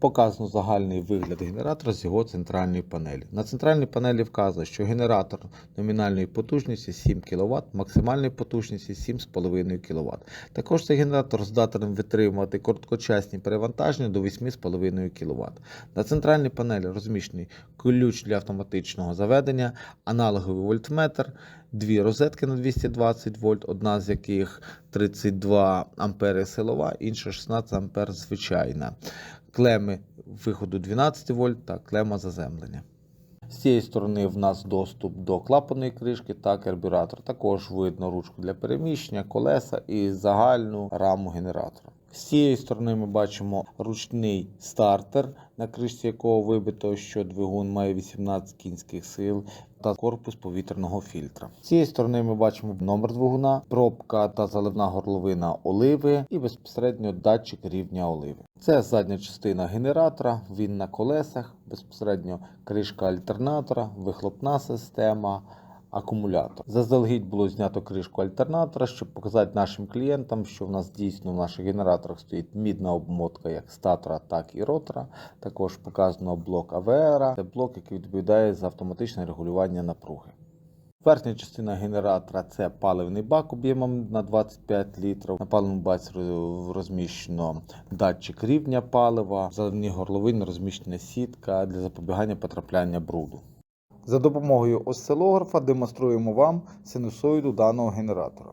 Показано загальний вигляд генератора з його центральної панелі. На центральній панелі вказано, що генератор номінальної потужності 7 кВт, максимальної потужності 7,5 кВт. Також цей генератор здатен витримувати короткочасні перевантаження до 8,5 кВт. На центральній панелі розміщений ключ для автоматичного заведення, аналоговий вольтметр, дві розетки на 220 вольт, одна з яких 32 ампери силова, інша 16 ампер звичайна. Клеми виходу 12 вольт та клема заземлення. З цієї сторони в нас доступ до клапаної кришки та карбюратор. Також видно ручку для переміщення, колеса і загальну раму генератора. З цієї сторони ми бачимо ручний стартер, на кришці якого вибито, що двигун має 18 кінських сил та корпус повітряного фільтра. З цієї сторони ми бачимо номер двигуна, пробка та заливна горловина оливи і безпосередньо датчик рівня оливи. Це задня частина генератора, він на колесах, безпосередньо кришка альтернатора, вихлопна система. Акумулятор. Заздалегідь було знято кришку альтернатора, щоб показати нашим клієнтам, що в нас дійсно в наших генераторах стоїть мідна обмотка як статора, так і ротора. Також показано блок АВР. Це блок, який відповідає за автоматичне регулювання напруги. Верхня частина генератора це паливний бак об'ємом на 25 літрів. На паливному баці розміщено датчик рівня палива, в заливній горловині розміщена сітка для запобігання потрапляння бруду. За допомогою осцилографа демонструємо вам синусоїду даного генератора.